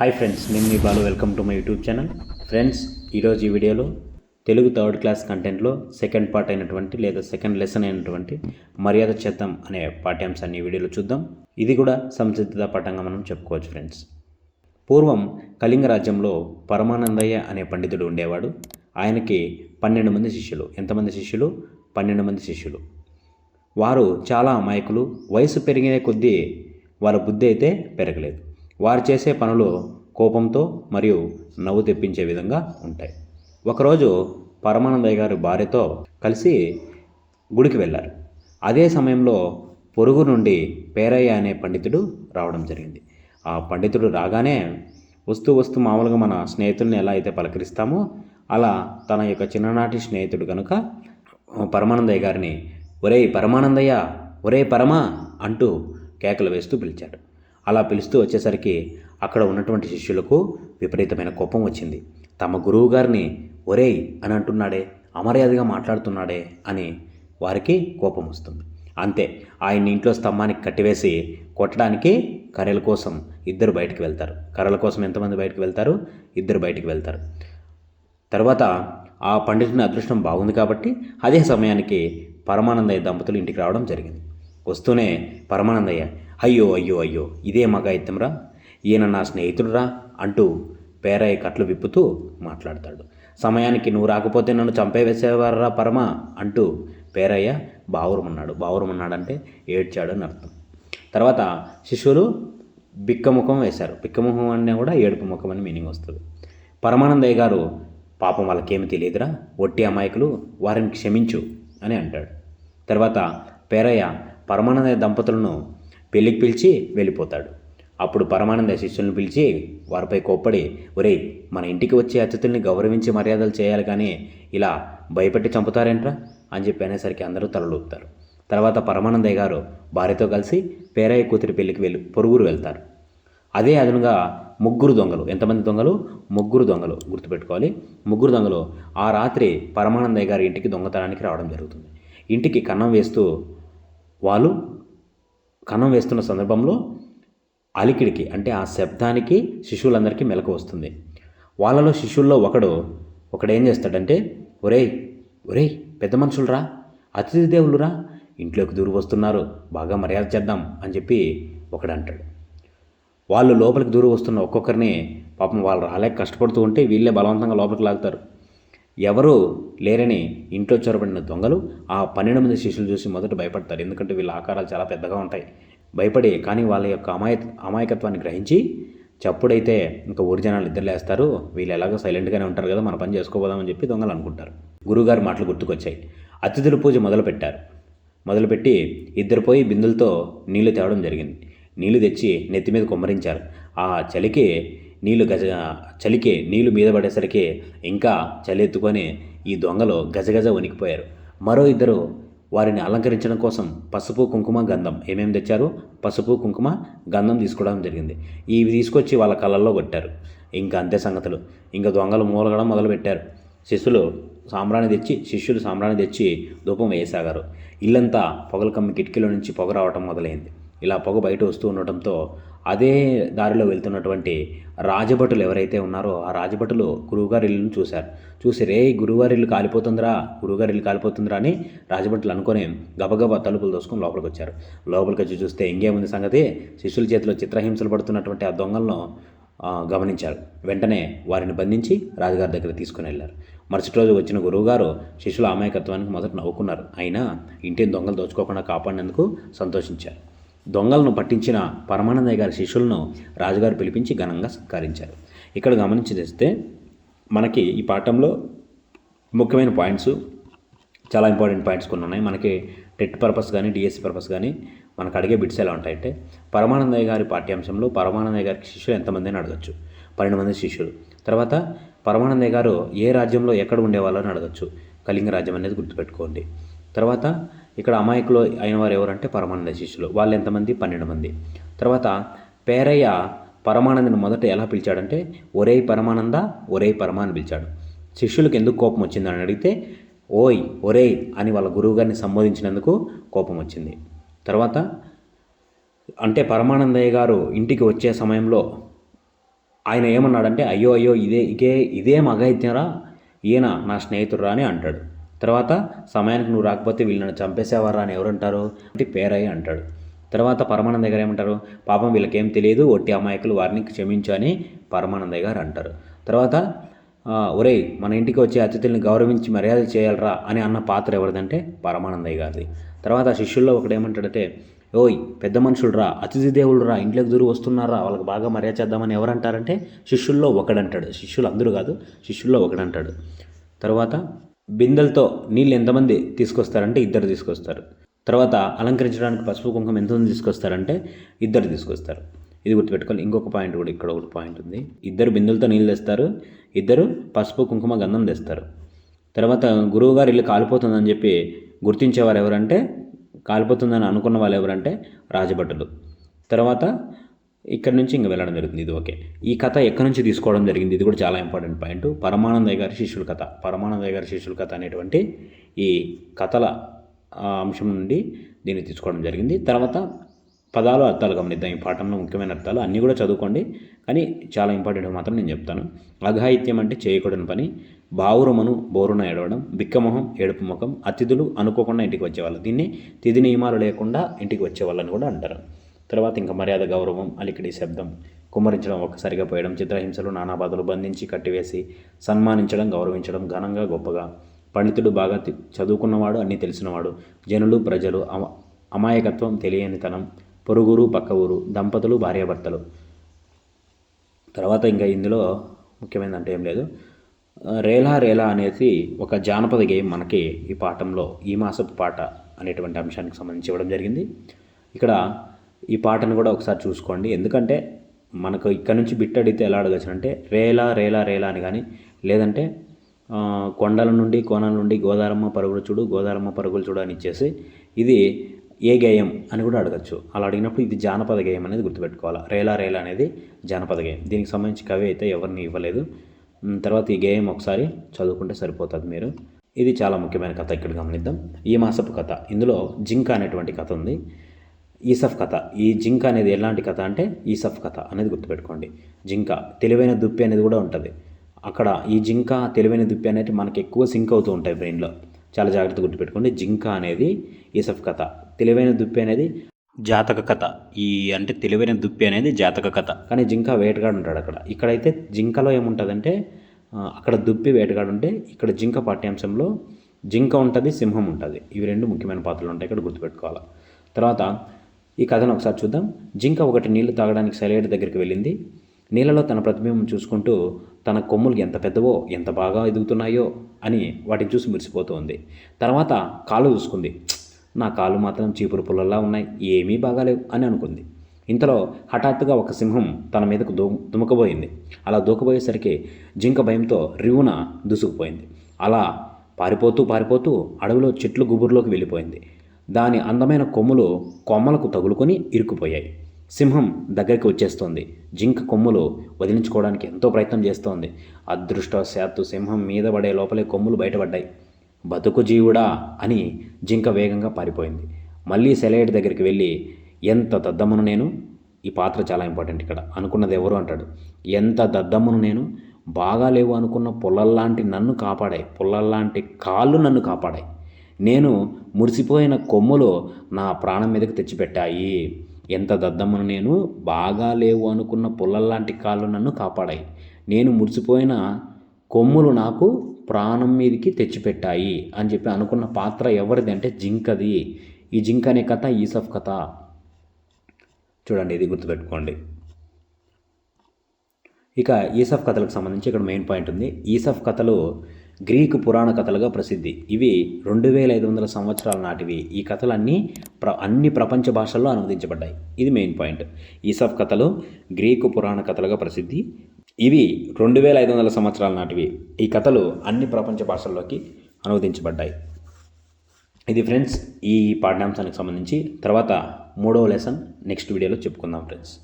Hi friends నేను మీ Balu. Welcome to my YouTube channel friends ఈరోజు ఈ వీడియోలో తెలుగు థర్డ్ క్లాస్ కంటెంట్లో సెకండ్ పార్ట్ అయినటువంటి లేదా సెకండ్ లెసన్ అయినటువంటి మర్యాద చేద్దాం అనే పాఠ్యాంశాన్ని ఈ వీడియోలో చూద్దాం. ఇది కూడా సంసిద్ధత పాఠంగా మనం చెప్పుకోవచ్చు ఫ్రెండ్స్ పూర్వం కళింగ రాజ్యంలో పరమానందయ్య అనే పండితుడు ఉండేవాడు. ఆయనకి పన్నెండు మంది శిష్యులు. ఎంతమంది శిష్యులు? పన్నెండు మంది శిష్యులు. వారు చాలా అమాయకులు. వయసు పెరిగిన కొద్దీ వారి బుద్ధి అయితే పెరగలేదు. వారు చేసే పనులు కోపంతో మరియు నవ్వు తెప్పించే విధంగా ఉంటాయి. ఒకరోజు పరమానందయ్య గారు భార్యతో కలిసి గుడికి వెళ్ళారు. అదే సమయంలో పొరుగు నుండి పేరయ్య అనే పండితుడు రావడం జరిగింది. ఆ పండితుడు రాగానే వస్తూ వస్తూ మామూలుగా మన స్నేహితుల్ని ఎలా అయితే పలకరిస్తామో అలా తన యొక్క చిన్ననాటి స్నేహితుడు కనుక పరమానందయ్య గారిని ఒరేయ్ పరమానందయ్య ఒరే పరమా అంటూ కేకలు వేస్తూ పిలిచాడు. అలా పిలుస్తూ వచ్చేసరికి అక్కడ ఉన్నటువంటి శిష్యులకు విపరీతమైన కోపం వచ్చింది. తమ గురువు గారిని ఒరేయ్ అని అంటున్నాడే అమర్యాదగా మాట్లాడుతున్నాడే అని వారికి కోపం వస్తుంది. అంతే ఆయన్ని ఇంట్లో స్తంభానికి కట్టివేసి కొట్టడానికి కర్రల కోసం ఇద్దరు బయటికి వెళ్తారు. కర్రల కోసం ఎంతమంది బయటికి వెళ్తారు? ఇద్దరు బయటికి వెళ్తారు. తర్వాత ఆ పండితుని అదృష్టం బాగుంది కాబట్టి అదే సమయానికి పరమానందయ్య దంపతులు ఇంటికి రావడం జరిగింది. వస్తూనే పరమానందయ్య అయ్యో అయ్యో అయ్యో ఇదే మగాయిత్యంరా ఈయన నా స్నేహితుడురా అంటూ పేరయ్య కట్లు విప్పుతూ మాట్లాడతాడు. సమయానికి నువ్వు రాకపోతే నన్ను చంపేవేసేవారా పరమ అంటూ పేరయ్య బావురమన్నాడు. బావురమన్నాడంటే ఏడ్చాడు అని అర్థం తర్వాత శిష్యులు బిక్కముఖం వేశారు. బిక్కముఖం అనే కూడా ఏడుపు ముఖం అని మీనింగ్ వస్తుంది. పరమానందయ్య గారు పాపం వాళ్ళకేమి తెలియదురా ఒట్టి అమాయకులు వారిని క్షమించు అని అంటాడు. తర్వాత పేరయ్య పరమానందయ్య దంపతులను పెళ్ళికి పిలిచి వెళ్ళిపోతాడు. అప్పుడు పరమానంద శిష్యులను పిలిచి వారిపై కోప్పడి ఒరేయ్ మన ఇంటికి వచ్చే అతిథుల్ని గౌరవించి మర్యాదలు చేయాలి కానీ ఇలా భయపెట్టి చంపుతారేంట్రా? అని చెప్పి అనేసరికి అందరూ తలలూపుతారు. తర్వాత పరమానందయ్య గారు భార్యతో కలిసి పేరయ్య కూతురి పెళ్ళికి వెళ్ళి పొరుగురు వెళ్తారు. అదే అదనుగా ముగ్గురు దొంగలు ఎంతమంది దొంగలు? ముగ్గురు దొంగలు గుర్తుపెట్టుకోవాలి. ముగ్గురు దొంగలు ఆ రాత్రి పరమానందయ్య గారి ఇంటికి దొంగతనానికి రావడం జరుగుతుంది. ఇంటికి కన్నం వేస్తూ వాళ్ళు కణం వేస్తున్న సందర్భంలో అలికిడికి అంటే ఆ శబ్దానికి శిశువులందరికీ మెలకు వస్తుంది. వాళ్ళలో శిశువుల్లో ఒకడు ఒకడు ఏం చేస్తాడంటే ఒరేయ్ ఒరేయ్ పెద్ద మనుషులరా అతిథి దేవులురా ఇంట్లోకి దూరు వస్తున్నారు బాగా మర్యాద చేద్దాం అని చెప్పి ఒకడు అంటాడు వాళ్ళు లోపలికి దూరం వస్తున్న ఒక్కొక్కరిని పాపం వాళ్ళు రాలేక కష్టపడుతూ ఉంటే వీళ్ళే బలవంతంగా లోపలికి లాగుతారు. ఎవరు లేరని ఇంట్లో చొరబడిన దొంగలు ఆ పన్నెండు మంది శిష్యులు చూసి మొదట భయపడతారు. ఎందుకంటే వీళ్ళ ఆకారాలు చాలా పెద్దగా ఉంటాయి. భయపడి కానీ వాళ్ళ యొక్క అమాయ అమాయకత్వాన్ని గ్రహించి చప్పుడైతే ఇంకా ఊరి జనాలు ఇద్దరు లేస్తారు వీళ్ళు ఎలాగో సైలెంట్గానే ఉంటారు కదా మన పని చేసుకోబోదామని చెప్పి దొంగలు అనుకుంటారు. గురుగారు మాటలు గుర్తుకొచ్చాయి. అతిథుల పూజ మొదలుపెట్టారు. మొదలుపెట్టి ఇద్దరు పోయి బిందులతో నీళ్ళు తేవడం జరిగింది. నీళ్ళు తెచ్చి నెత్తి మీద కుమ్మరించారు. ఆ చలికి నీళ్ళు గజ చలికి నీళ్ళు మీద పడేసరికి ఇంకా చలి ఎత్తుకొని ఈ దొంగలు గజగజ వణికిపోయారు. మరో ఇద్దరు వారిని అలంకరించడం కోసం పసుపు కుంకుమ గంధం ఏమేమి తెచ్చారు? పసుపు కుంకుమ గంధం తీసుకోవడం జరిగింది. ఇవి తీసుకొచ్చి వాళ్ళ కళ్ళల్లో కొట్టారు. ఇంకా అంతే సంగతులు. ఇంకా దొంగలు మూలగడం మొదలుపెట్టారు. శిష్యులు సాంబ్రాణి తెచ్చి శిష్యులు సాంబ్రాణి తెచ్చి ధూపం వేయసాగారు. ఇల్లంతా పొగలు కమ్మి కిటికీలో నుంచి పొగ రావటం మొదలైంది. ఇలా పొగ బయట వస్తూ ఉండటంతో అదే దారిలో వెళ్తున్నటువంటి రాజభటులు ఎవరైతే ఉన్నారో ఆ రాజభటులు గురువుగారి ఇల్లును చూశారు. చూసి రే గురువుగారి ఇల్లు కాలిపోతుందిరా గురువుగారి ఇల్లు కాలిపోతుందిరా అని రాజభటులు అనుకొని గబగబా తలుపులు దోసుకొని లోపలికి వచ్చారు. లోపలికి వచ్చి చూస్తే ఇంకేముంది సంగతి? శిష్యుల చేతిలో చిత్రహింసలు పడుతున్నటువంటి ఆ దొంగలను గమనించారు. వెంటనే వారిని బంధించి రాజుగారి దగ్గర తీసుకుని వెళ్ళారు. మరుసటి రోజు వచ్చిన గురువుగారు శిష్యుల అమాయకత్వానికి మొదట నవ్వుకున్నారు. అయినా ఇంటిని దొంగలు దోచుకోకుండా కాపాడినందుకు సంతోషించారు. దొంగలను పట్టించిన పరమానందయ్య గారి శిష్యులను రాజుగారు పిలిపించి ఘనంగా సత్కరించారు. ఇక్కడ గమనించి తెస్తే మనకి ఈ పాఠంలో ముఖ్యమైన పాయింట్స్ చాలా ఇంపార్టెంట్ పాయింట్స్ కొన్ని ఉన్నాయి. మనకి టెట్ పర్పస్ కానీ డిఎస్సి పర్పస్ కానీ మనకు అడిగే బిట్స్ ఎలా ఉంటాయంటే పరమానందయ్య గారి పాఠ్యాంశంలో పరమానందయ్య గారికి శిష్యులు ఎంతమంది అని అడగచ్చు. పన్నెండు మంది శిష్యులు. తర్వాత పరమానందయ్య గారు ఏ రాజ్యంలో ఎక్కడ ఉండేవాళ్ళు అని అడగచ్చు. కళింగ రాజ్యం అనేది గుర్తుపెట్టుకోండి. తర్వాత ఇక్కడ అమాయకులు అయిన వారు ఎవరంటే పరమానంద శిష్యులు. వాళ్ళు ఎంతమంది? పన్నెండు మంది. తర్వాత పేరయ్య పరమానందని మొదట ఎలా పిలిచాడంటే ఒరే పరమానంద ఒరే పరమా అని పిలిచాడు. శిష్యులకు ఎందుకు కోపం వచ్చిందని అడిగితే ఓయ్ ఒరేయ్ అని వాళ్ళ గురువుగారిని సంబోధించినందుకు కోపం వచ్చింది. తర్వాత అంటే పరమానందయ్య గారు ఇంటికి వచ్చే సమయంలో ఆయన ఏమన్నాడంటే అయ్యో అయ్యో ఇదే ఇదే ఇదే మగైత్యరా ఈయన నా స్నేహితుడురా అని అంటాడు. తర్వాత సమయానికి నువ్వు రాకపోతే వీళ్ళని చంపేసేవారా అని ఎవరంటారు? అంటే పేరయ్య అంటాడు. తర్వాత పరమానందయ్య గారు ఏమంటారు? పాపం వీళ్ళకేం తెలియదు ఒట్టి అమాయకులు వారిని క్షమించు అని పరమానందయ్య గారు అంటారు. తర్వాత ఒరే ఒరేయ్ మన ఇంటికి వచ్చే అతిథుల్ని గౌరవించి మర్యాద చేయాలరా అని అన్న పాత్ర ఎవరిదంటే పరమానందయ్య గారిది. తర్వాత శిష్యుల్లో ఒకడేమంటాడంటే ఓయ్ పెద్ద మనుషులు రా అతిథి దేవుళ్ళు రా ఇంట్లోకి దూరు వస్తున్నారా వాళ్ళకి బాగా మర్యాద చేద్దామని ఎవరంటారంటే శిష్యుల్లో ఒకడంటాడు. శిష్యులు అందరూ కాదు శిష్యుల్లో ఒకడంటాడు. తర్వాత బిందెలతో నీళ్ళు ఎంతమంది తీసుకొస్తారంటే ఇద్దరు తీసుకొస్తారు. తర్వాత అలంకరించడానికి పసుపు కుంకుమ ఎంతమంది తీసుకొస్తారంటే ఇద్దరు తీసుకొస్తారు. ఇది గుర్తుపెట్టుకోవాలి. ఇంకొక పాయింట్ కూడా ఇక్కడ ఒకటి పాయింట్ ఉంది. ఇద్దరు బిందెలతో నీళ్ళు తెస్తారు. ఇద్దరు పసుపు కుంకుమ గంధం తెస్తారు. తర్వాత గురువుగారు ఇల్లు కాలిపోతుందని చెప్పి గుర్తించేవారు ఎవరంటే కాలిపోతుందని అనుకున్న వాళ్ళు ఎవరంటే రాజభటులు. తర్వాత ఇక్కడ నుంచి ఇంక వెళ్ళడం జరుగుతుంది. ఇది ఓకే. ఈ కథ ఎక్కడి నుంచి తీసుకోవడం జరిగింది? ఇది కూడా చాలా ఇంపార్టెంట్ పాయింట్. పరమానందయ్య గారి శిష్యుల కథ. పరమానందయ్య గారి శిష్యుల కథ అనేటువంటి ఈ కథల అంశం నుండి దీన్ని తీసుకోవడం జరిగింది. తర్వాత పదాలు అర్థాలు గమనిద్దాం. ఈ పాఠంలో ముఖ్యమైన అర్థాలు అన్నీ కూడా చదువుకోండి. కానీ చాలా ఇంపార్టెంట్ మాత్రం నేను చెప్తాను. అఘాయిత్యం అంటే చేయకూడని పని. బావురమను బోరున ఏడవడం. బిక్కమొహం ఏడుపు ముఖం. అతిథులు అనుకోకుండా ఇంటికి వచ్చేవాళ్ళు. దీన్ని తిథి నియమాలు లేకుండా ఇంటికి వచ్చేవాళ్ళని కూడా అంటారు. తర్వాత ఇంకా మర్యాద గౌరవం అలికిడి శబ్దం. కుమ్మరించడం ఒక్కసారిగా పోయడం చిత్రహింసలు నానాబాధలు బంధించి కట్టివేసి సన్మానించడం గౌరవించడం ఘనంగా గొప్పగా. పండితుడు బాగా చదువుకున్నవాడు అన్నీ తెలిసినవాడు. జనులు ప్రజలు అమ అమాయకత్వం తెలియనితనం. పొరుగురు పక్క ఊరు దంపతులు భార్యాభర్తలు. తర్వాత ఇంకా ఇందులో ముఖ్యమైనది అంటే ఏం లేదు. రేలా రేలా అనేది ఒక జానపద గేమ్ మనకి ఈ పాఠంలో ఈ మాసపు పాట అనేటువంటి అంశానికి సంబంధించి ఇవ్వడం జరిగింది. ఇక్కడ ఈ పాటను కూడా ఒకసారి చూసుకోండి. ఎందుకంటే మనకు ఇక్కడ నుంచి బిట్ అడిగితే ఎలా అడగచ్చు అంటే రేలా రేలా రేలా అని కానీ లేదంటే కొండల నుండి కోణాల నుండి గోదారమ్మ పరుగులు చూడు గోదారమ్మ పరుగులు చూడు అని ఇచ్చేసి ఇది ఏ గేయం అని కూడా అడగచ్చు. అలా అడిగినప్పుడు ఇది జానపద గేయం అనేది గుర్తుపెట్టుకోవాలి. రేలా రేలా అనేది జానపద గేయం. దీనికి సంబంధించి కవి అయితే ఎవరిని ఇవ్వలేదు. తర్వాత ఈ గేయం ఒకసారి చదువుకుంటే సరిపోతుంది మీరు. ఇది చాలా ముఖ్యమైన కథ. ఇక్కడ గమనిద్దాం. ఈ మాసపు కథ. ఇందులో జింక అనేటువంటి కథ ఉంది. ఈసఫ్ కథ. ఈ జింక అనేది ఎలాంటి కథ అంటే ఈసఫ్ కథ అనేది గుర్తుపెట్టుకోండి. జింక తెలివైన దుప్పి అనేది కూడా ఉంటుంది. అక్కడ ఈ జింక తెలివైన దుప్పి అనేది మనకి ఎక్కువ సింక్ అవుతూ ఉంటాయి బ్రెయిన్లో. చాలా జాగ్రత్త గుర్తుపెట్టుకోండి జింక అనేది ఈసఫ్ కథ. తెలివైన దుప్పి అనేది జాతక కథ. ఈ అంటే తెలివైన దుప్పి అనేది జాతక కథ. కానీ జింక వేటగాడు ఉంటాడు అక్కడ. ఇక్కడైతే జింకలో ఏముంటుందంటే అక్కడ దుప్పి వేటగాడు ఉంటే ఇక్కడ జింక పాఠ్యాంశంలో జింక ఉంటుంది సింహం ఉంటుంది. ఇవి రెండు ముఖ్యమైన పాత్రలు ఉంటాయి ఇక్కడ గుర్తుపెట్టుకోవాలి. తర్వాత ఈ కథను ఒకసారి చూద్దాం. జింక ఒకటి నీళ్ళు తాగడానికి సెలయేరు దగ్గరికి వెళ్ళింది. నీళ్ళలో తన ప్రతిబింబం చూసుకుంటూ తన కొమ్ములు ఎంత పెద్దవో ఎంత బాగా ఎదుగుతున్నాయో అని వాటిని చూసి మురిసిపోతుంది. తర్వాత కాలు చూసుకుంది. నా కాలు మాత్రం చీపురు పుల్లల్లా ఉన్నాయి ఏమీ బాగాలేవు అని అనుకుంది. ఇంతలో హఠాత్తుగా ఒక సింహం తన మీదకు దూ దుమకబోయింది. అలా దూకబోయేసరికి జింక భయంతో రివున దూసుకుపోయింది. అలా పారిపోతూ పారిపోతూ అడవిలో చెట్లు గుబురులోకి వెళ్ళిపోయింది. దాని అందమైన కొమ్ములు కొమ్మలకు తగులుకొని ఇరుక్కుపోయాయి. సింహం దగ్గరికి వచ్చేస్తోంది. జింక కొమ్ములు వదిలించుకోవడానికి ఎంతో ప్రయత్నం చేస్తోంది. అదృష్టవశాత్తు సింహం మీద పడే లోపలే కొమ్ములు బయటపడ్డాయి. బతుకు జీవుడా అని జింక వేగంగా పారిపోయింది. మళ్ళీ సెలయేట్ దగ్గరికి వెళ్ళి ఎంత దద్దమ్మను నేను? ఈ పాత్ర చాలా ఇంపార్టెంట్ ఇక్కడ. అనుకున్నది ఎవరు? అంటాడు. ఎంత దద్దమ్మను నేను? బాగా లేవు అనుకున్న పుల్లల్లాంటి నన్ను కాపాడాయి. పుల్లల్లాంటి కాళ్ళు నన్ను కాపాడాయి. నేను మురిసిపోయిన కొమ్ములు నా ప్రాణం మీదకి తెచ్చిపెట్టాయి. ఎంత దద్దమ్మను నేను బాగా లేవు అనుకున్న పుల్లల్లాంటి కాళ్ళు నన్ను కాపాడాయి. నేను మురిసిపోయిన కొమ్ములు నాకు ప్రాణం మీదకి తెచ్చిపెట్టాయి అని చెప్పి అనుకున్న పాత్ర ఎవరిది అంటే జింకది. ఈ జింక అనే కథ ఈసఫ్ కథ. చూడండి ఇది గుర్తుపెట్టుకోండి. ఇక ఈసఫ్ కథలకు సంబంధించి ఇక్కడ మెయిన్ పాయింట్ ఉంది. ఈసఫ్ కథలు గ్రీకు పురాణ కథలుగా ప్రసిద్ధి. ఇవి రెండు వేల ఐదు వందల సంవత్సరాల నాటివి. ఈ కథలన్నీ ప్ర అన్ని ప్రపంచ భాషల్లో అనువదించబడ్డాయి. ఇది మెయిన్ పాయింట్. ఈసఫ్ కథలు గ్రీకు పురాణ కథలుగా ప్రసిద్ధి. ఇవి రెండు వేల ఐదు వందల సంవత్సరాల నాటివి. ఈ కథలు అన్ని ప్రపంచ భాషల్లోకి అనువదించబడ్డాయి. ఇది ఫ్రెండ్స్ ఈ పాఠ్యాంశానికి సంబంధించి. తర్వాత మూడవ లెసన్ నెక్స్ట్ వీడియోలో చెప్పుకుందాం ఫ్రెండ్స్.